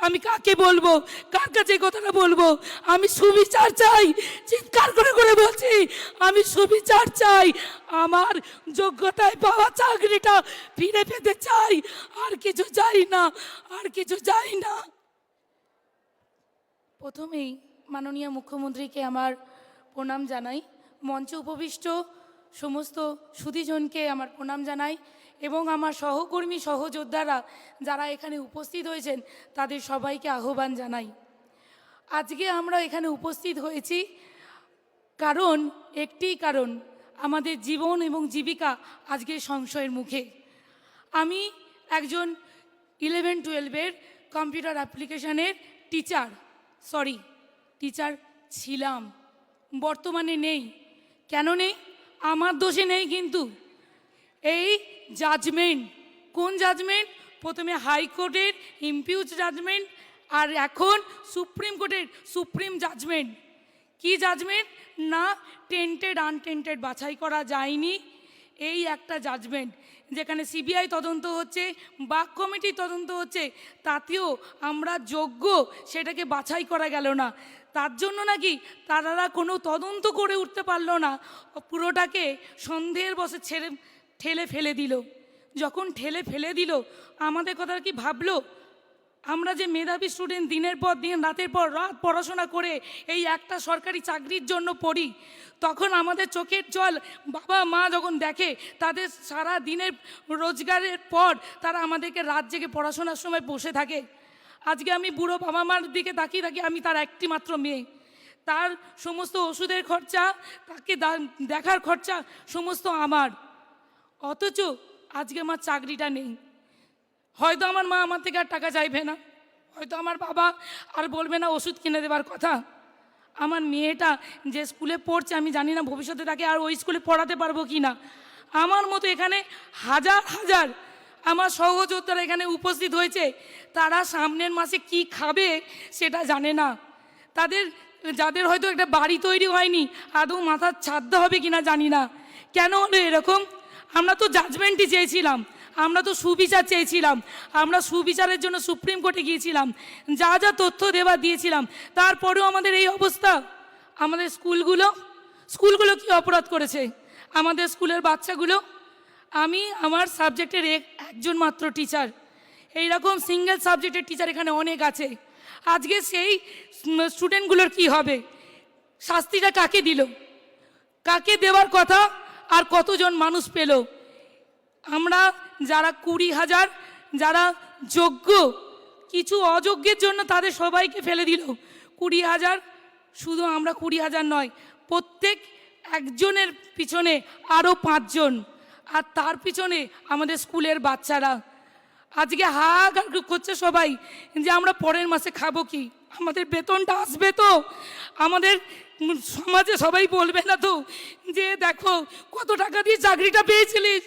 আমি কাকে বলব? কার কাছে কথাটা বলব? আমি সুবিচার চাই। চিৎকার করে করে বলছি, আমি সুবিচার চাই। আমার যোগ্যতায় পাওয়া চাকরিটা ফিরে পেতে চাই। আর কিছু চাই না, আর কিছু চাই না। প্রথমেই মাননীয় মুখ্যমন্ত্রীকে আমার প্রণাম জানাই। মঞ্চে উপবিষ্ট সমস্ত সুধীজনকে আমার প্রণাম জানাই। এবং আমার সহকর্মী সহযোদ্ধারা যারা এখানে উপস্থিত হয়েছেন, তাদের সবাইকে আহ্বান জানাই। আজকে আমরা এখানে উপস্থিত হয়েছি কারণ, একটি কারণ, আমাদের জীবন এবং জীবিকা আজকে সংশয়ের মুখে। আমি একজন ইলেভেন টুয়েলভের কম্পিউটার অ্যাপ্লিকেশনের টিচার সরি টিচার ছিলাম। বর্তমানে নেই। কেন নেই? আমার দোষে নেই কিন্তু। এই জাজমেন্ট কোন জাজমেন্ট প্রথমে হাইকোর্টের ইম্পিউজ জাজমেন্ট আর এখন সুপ্রিম কোর্টের সুপ্রিম জাজমেন্ট কি জাজমেন্ট না টেন্টেড আনটেন্টেড বাছাই করা যায়নি। এই একটা জাজমেন্ট যেখানে সিবিআই তদন্ত হচ্ছে বাক কমিটি তদন্ত হচ্ছে, তাতেও আমরা যোগ্য, সেটাকে বাছাই করা গেল না। তার জন্য নাকি তারা কোনো তদন্ত করে উঠতে পারল না। পুরোটাকে সন্দেহের বসে ছেড়ে ঠেলে ফেলে দিল। যখন ঠেলে ফেলে দিল, আমাদের কথা কি ভাবলো? আমরা যে মেধাবী স্টুডেন্ট দিনের পর দিন, রাতের পর রাত পড়াশোনা করে এই একটা সরকারি চাকরির জন্য পড়ি, তখন আমাদের চোখের জল বাবা মা যখন দেখে, তাদের সারা দিনের রোজগারের পর তারা আমাদেরকে রাত জেগে পড়াশোনার সময় বসে থাকে। আজকে আমি বুড়ো বাবা মার দিকে তাকিয়ে থাকি, আমি তার একটি মাত্র মেয়ে। তার সমস্ত ওষুধের খরচা, তাকে দেখার খরচা সমস্ত আমার। অথচ আজকে আমার চাকরিটা নেই। হয়তো আমার মা আমার থেকে আর টাকা চাইবে না। হয়তো আমার বাবা আর বলবে না ওষুধ কিনে দেবার কথা। আমার মেয়েটা যে স্কুলে পড়ছে আমি জানি না ভবিষ্যতে তাকে আর ওই স্কুলে পড়াতে পারব কি না। আমার মতো এখানে হাজার হাজার আমার সহযোদ্ধারা এখানে উপস্থিত হয়েছে। তারা সামনের মাসে কি খাবে সেটা জানে না। তাদের, যাদের হয়তো একটা বাড়ি তৈরি হয়নি, আদৌ মাথার ছাদ্য হবে কিনা জানি না। কেন হলো এরকম? আমরা তো জাজমেন্টই চেয়েছিলাম। আমরা তো সুবিচার চেয়েছিলাম। আমরা সুবিচারের জন্য সুপ্রিম কোর্টে গিয়েছিলাম। যা যা তথ্য দেওয়া দিয়েছিলাম, তারপরেও আমাদের এই অবস্থা। আমাদের স্কুলগুলো স্কুলগুলো কি অপরাধ করেছে? আমাদের স্কুলের বাচ্চাগুলো, আমি আমার সাবজেক্টের এক, একজন মাত্র টিচার এইরকম সিঙ্গেল সাবজেক্টের টিচার এখানে অনেক আছে। আজকে সেই স্টুডেন্টগুলোর কি হবে? শাস্তিটা কাকে দিল? কাকে দেওয়ার কথা? আর কতজন মানুষ পেল? আমরা যারা কুড়ি হাজার, যারা যোগ্য, কিছু অযোগ্যের জন্য তাদের সবাইকে ফেলে দিল। কুড়ি হাজার শুধু আমরা কুড়ি হাজার নয়, প্রত্যেক একজনের পিছনে আরও পাঁচজন। আর তার পিছনে আমাদের স্কুলের বাচ্চারা। আজকে হাহাকার করছে সবাই যে আমরা পরের মাসে খাব কি? আমাদের বেতনটা আসবে তো। আমাদের সমাজে সবাই বলবে না তো যে, দেখো, কত টাকা দিয়ে চাকরিটা পেয়েছিলিস?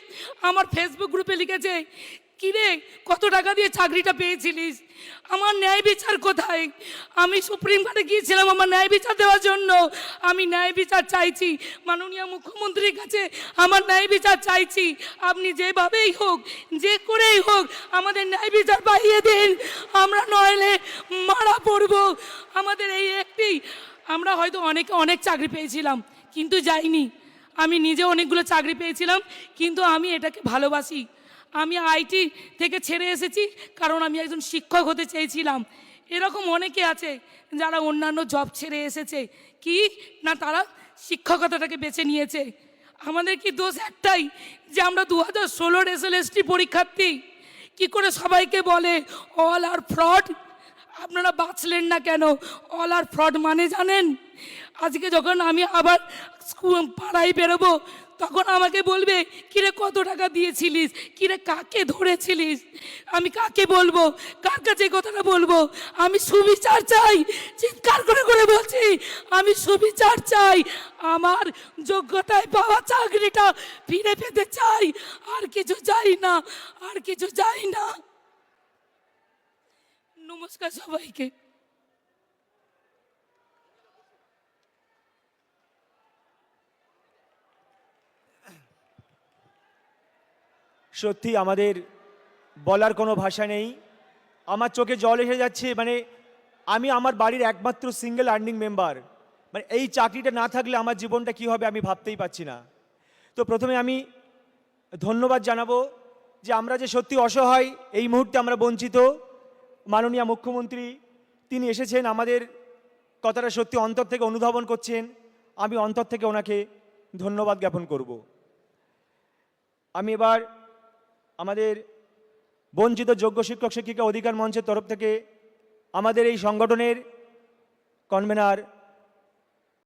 আমার ফেসবুক গ্রুপে লিখেছে, কিরে, কত টাকা দিয়ে চাকরিটা পেয়েছিলিস? আমার ন্যায় বিচার কোথায়? আমি সুপ্রিম কোর্টে গিয়েছিলাম আমার ন্যায় বিচার দেওয়ার জন্য। আমি ন্যায় বিচার চাইছি। মাননীয় মুখ্যমন্ত্রীর কাছে আমার ন্যায় বিচার চাইছি। আপনি যেভাবেই হোক, যে করেই হোক, আমাদের ন্যায় বিচার পাইয়ে দিন। আমরা নইলে মারা পড়ব। আমাদের এই একটি, আমরা হয়তো অনেকে অনেক চাকরি পেয়েছিলাম, কিন্তু যাইনি। আমি নিজে অনেকগুলো চাকরি পেয়েছিলাম, কিন্তু আমি এটাকে ভালোবাসি। আমি আইটি থেকে ছেড়ে এসেছি, কারণ আমি একজন শিক্ষক হতে চেয়েছিলাম। এরকম অনেকে আছে যারা অন্যান্য জব ছেড়ে এসেছে। কি? না, তারা শিক্ষকতাটাকে বেছে নিয়েছে। আমাদের কি দোষ একটাই যে আমরা দু হাজার ষোলোর এস এল পরীক্ষার্থী? কি করে সবাইকে বলে অল আর ফ্রড আপনারা বাঁচলেন না কেন? অল আর ফ্রড মানে জানেন? আজকে যখন আমি আবার পাড়ায় বেরোবো, তখন আমাকে বলবে, কিরে কত টাকা দিয়েছিলিস? কিরে কাকে ধরেছিলিস? আমি কাকে বলব? কার কাছে কথাটা বলব? আমি সুবিচার চাই, চিৎকার করে করে বলছি, আমি সুবিচার চাই, আমার যোগ্যতায় পাওয়া চাকরিটা ফিরে পেতে চাই, আর কিছু চাই না, আর কিছু চাই না। নমস্কার সবাইকে। সত্যি আমাদের বলার কোনো ভাষা নেই। আমার চোখে জল এসে যাচ্ছে মানে আমি আমার বাড়ির একমাত্র সিঙ্গেল আর্নিং মেম্বার মানে এই চাকরিটা না থাকলে আমার জীবনটা কী হবে আমি ভাবতেই পাচ্ছি না। তো প্রথমে আমি ধন্যবাদ জানাব যে আমরা যে সত্যি অসহায়, এই মুহূর্তে আমরা বঞ্চিত। মাননীয় মুখ্যমন্ত্রী, তিনি এসেছেন, আমাদের কথাটা সত্যি অন্তর থেকে অনুধাবন করছেন। আমি অন্তর থেকে ওনাকে ধন্যবাদ জ্ঞাপন করব। আমি এবার আমাদের বঞ্চিত যোগ্য শিক্ষক শিক্ষিকা অধিকার মঞ্চের তরফ থেকে আমাদের এই সংগঠনের কনভেনার